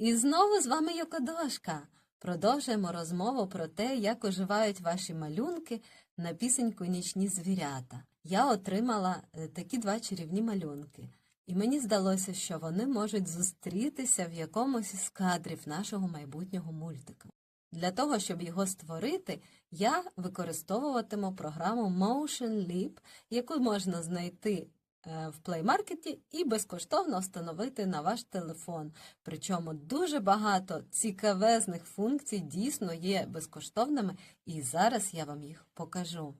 І знову з вами Йокодошка. Продовжуємо розмову про те, як оживають ваші малюнки на пісеньку Нічні звірята. Я отримала е, такі два чарівні малюнки, і мені здалося, що вони можуть зустрітися в якомусь із кадрів нашого майбутнього мультика. Для того, щоб його створити, я використовуватиму програму Motion Leap, яку можна знайти в Play Market і безкоштовно встановити на ваш телефон. Причому дуже багато цікавезних функцій дійсно є безкоштовними, і зараз я вам їх покажу.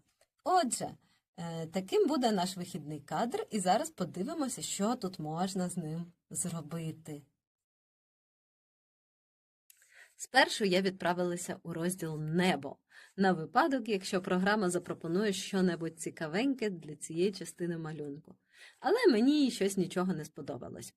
Отже, е, таким буде наш вихідний кадр, і зараз подивимося, що тут можна з ним зробити. Спершу я відправилася у розділ Небо на випадок, якщо програма запропонує щонебудь цікавеньке для цієї частини малюнку. Але мені щось нічого не сподобалось.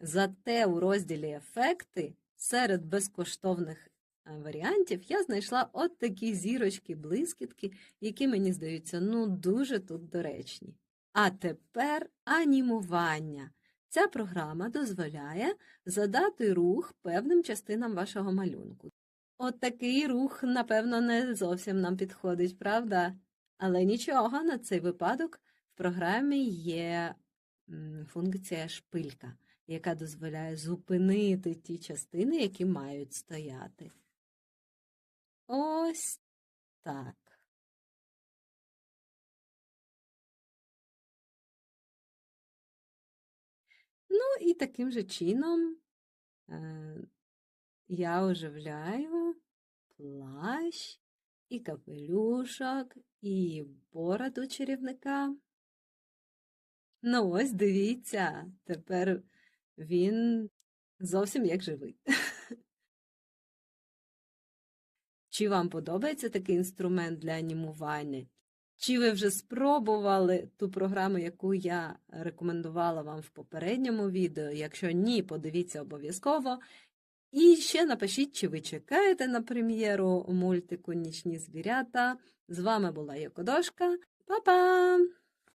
Зате у розділі Ефекти серед безкоштовних е, варіантів я знайшла от такі зірочки-блискітки, які мені здаються ну дуже тут доречні. А тепер анімування. Ця програма дозволяє задати рух певним частинам вашого малюнку. От такий рух, напевно, не зовсім нам підходить, правда? Але нічого, на цей випадок програмі є функція шпилька, яка дозволяє зупинити ті частини, які мають стояти. Ось так. Ну і таким же чином е, я оживляю плащ, і капелюшок, і бороду чарівника. Ну ось дивіться, тепер він зовсім як живий. Чи вам подобається такий інструмент для анімування? Чи ви вже спробували ту програму, яку я рекомендувала вам в попередньому відео? Якщо ні, подивіться обов'язково. І ще напишіть, чи ви чекаєте на прем'єру мультику Нічні звірята. З вами була Йокодошка. Па-па!